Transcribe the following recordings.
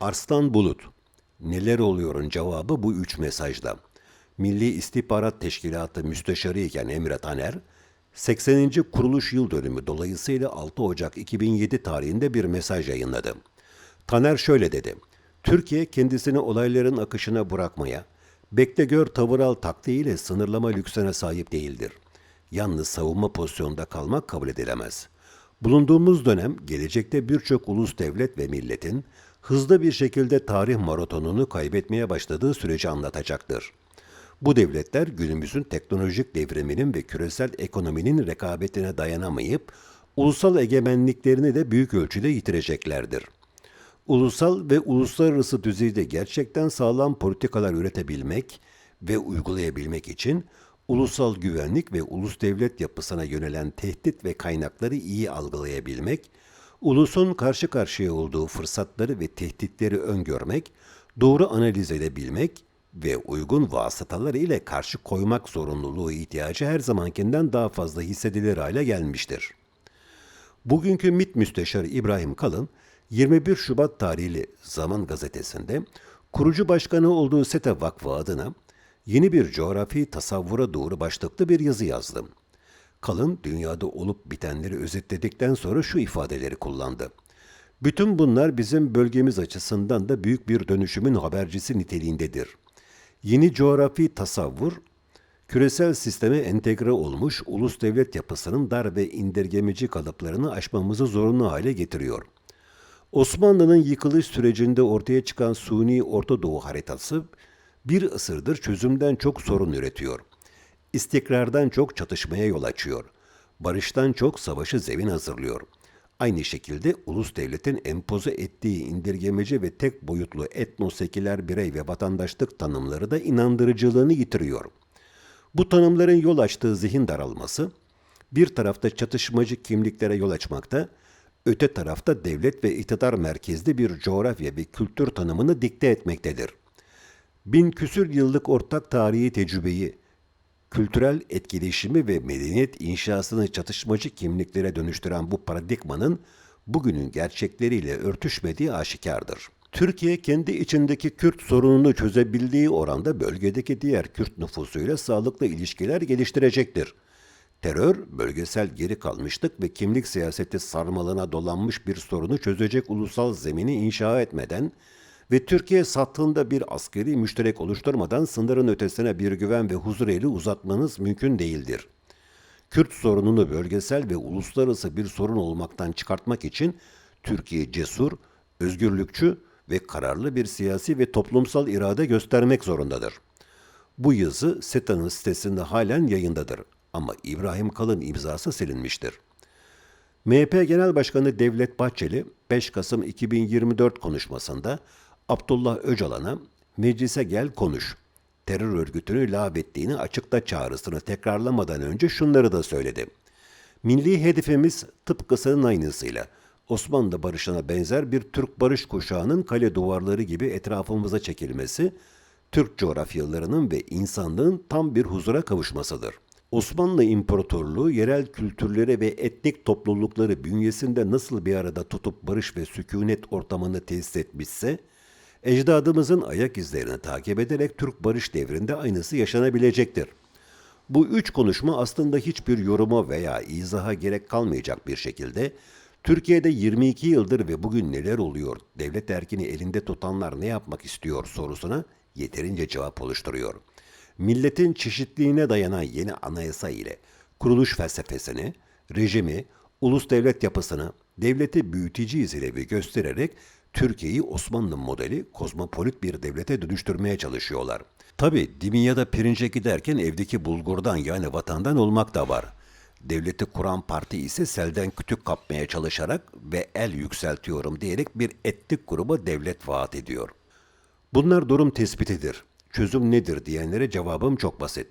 Arslan Bulut. Neler oluyorun cevabı bu üç mesajda. Milli İstihbarat Teşkilatı Müsteşarı iken Emre Taner, 80. kuruluş yıl dönümü dolayısıyla 6 Ocak 2007 tarihinde bir mesaj yayınladı. Taner şöyle dedi. Türkiye kendisini olayların akışına bırakmaya, bekle gör tavır al taktiğiyle sınırlama lüksüne sahip değildir. Yalnız savunma pozisyonda kalmak kabul edilemez. Bulunduğumuz dönem gelecekte birçok ulus devlet ve milletin hızlı bir şekilde tarih maratonunu kaybetmeye başladığı süreci anlatacaktır. Bu devletler günümüzün teknolojik devriminin ve küresel ekonominin rekabetine dayanamayıp ulusal egemenliklerini de büyük ölçüde yitireceklerdir. Ulusal ve uluslararası düzeyde gerçekten sağlam politikalar üretebilmek ve uygulayabilmek için ulusal güvenlik ve ulus devlet yapısına yönelen tehdit ve kaynakları iyi algılayabilmek, ulusun karşı karşıya olduğu fırsatları ve tehditleri öngörmek, doğru analiz edebilmek ve uygun vasıtalar ile karşı koymak zorunluluğu ihtiyacı her zamankinden daha fazla hissedilir hale gelmiştir. Bugünkü MİT Müsteşarı İbrahim Kalın, 21 Şubat tarihli Zaman gazetesinde kurucu başkanı olduğu SETA Vakfı adına yeni bir coğrafi tasavvura doğru başlıklı bir yazı yazdım. Kalın dünyada olup bitenleri özetledikten sonra şu ifadeleri kullandı. Bütün bunlar bizim bölgemiz açısından da büyük bir dönüşümün habercisi niteliğindedir. Yeni coğrafi tasavvur, küresel sisteme entegre olmuş ulus devlet yapısının dar ve indirgemeci kalıplarını aşmamızı zorunlu hale getiriyor. Osmanlı'nın yıkılış sürecinde ortaya çıkan suni Orta Doğu haritası bir ısırdır çözümden çok sorun üretiyor. İstikrardan çok çatışmaya yol açıyor. Barıştan çok savaşı zemin hazırlıyor. Aynı şekilde ulus devletin empoze ettiği indirgemeci ve tek boyutlu etnoseküler birey ve vatandaşlık tanımları da inandırıcılığını yitiriyor. Bu tanımların yol açtığı zihin daralması, bir tarafta çatışmacı kimliklere yol açmakta, öte tarafta devlet ve iktidar merkezli bir coğrafya ve kültür tanımını dikte etmektedir. Bin küsür yıllık ortak tarihi tecrübeyi, kültürel etkileşimi ve medeniyet inşasını çatışmacı kimliklere dönüştüren bu paradigmanın bugünün gerçekleriyle örtüşmediği aşikardır. Türkiye kendi içindeki Kürt sorununu çözebildiği oranda bölgedeki diğer Kürt nüfusuyla sağlıklı ilişkiler geliştirecektir. Terör, bölgesel geri kalmışlık ve kimlik siyaseti sarmalına dolanmış bir sorunu çözecek ulusal zemini inşa etmeden ve Türkiye sattığında bir askeri müşterek oluşturmadan sınırın ötesine bir güven ve huzur eli uzatmanız mümkün değildir. Kürt sorununu bölgesel ve uluslararası bir sorun olmaktan çıkartmak için Türkiye cesur, özgürlükçü ve kararlı bir siyasi ve toplumsal irade göstermek zorundadır. Bu yazı SETA'nın sitesinde halen yayındadır ama İbrahim Kalın imzası silinmiştir. MHP Genel Başkanı Devlet Bahçeli 5 Kasım 2024 konuşmasında Abdullah Öcalan'a meclise gel konuş. Terör örgütünü lağvettiğini açıkta çağrısını tekrarlamadan önce şunları da söyledi. Milli hedefimiz tıpkısının aynısıyla Osmanlı barışına benzer bir Türk barış kuşağının kale duvarları gibi etrafımıza çekilmesi, Türk coğrafyalarının ve insanlığın tam bir huzura kavuşmasıdır. Osmanlı İmparatorluğu yerel kültürleri ve etnik toplulukları bünyesinde nasıl bir arada tutup barış ve sükunet ortamını tesis etmişse, ecdadımızın ayak izlerini takip ederek Türk barış devrinde aynısı yaşanabilecektir. Bu üç konuşma aslında hiçbir yoruma veya izaha gerek kalmayacak bir şekilde Türkiye'de 22 yıldır ve bugün neler oluyor, devlet erkini elinde tutanlar ne yapmak istiyor sorusuna yeterince cevap oluşturuyor. Milletin çeşitliğine dayanan yeni anayasa ile kuruluş felsefesini, rejimi, ulus devlet yapısını, devleti büyüteci izlevi göstererek Türkiye'yi Osmanlı modeli kozmopolit bir devlete dönüştürmeye çalışıyorlar. Tabi dimin ya pirince giderken evdeki bulgurdan yani vatandan olmak da var. Devleti kuran parti ise selden kütük kapmaya çalışarak ve el yükseltiyorum diyerek bir etnik gruba devlet vaat ediyor. Bunlar durum tespitidir. Çözüm nedir diyenlere cevabım çok basit.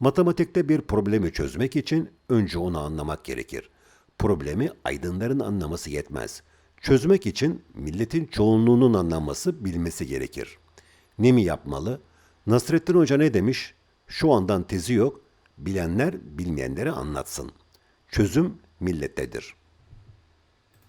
Matematikte bir problemi çözmek için önce onu anlamak gerekir. Problemi aydınların anlaması yetmez. Çözmek için milletin çoğunluğunun anlaması, bilmesi gerekir. Ne mi yapmalı? Nasrettin Hoca ne demiş? Şu andan tezi yok, bilenler bilmeyenlere anlatsın. Çözüm millettedir.''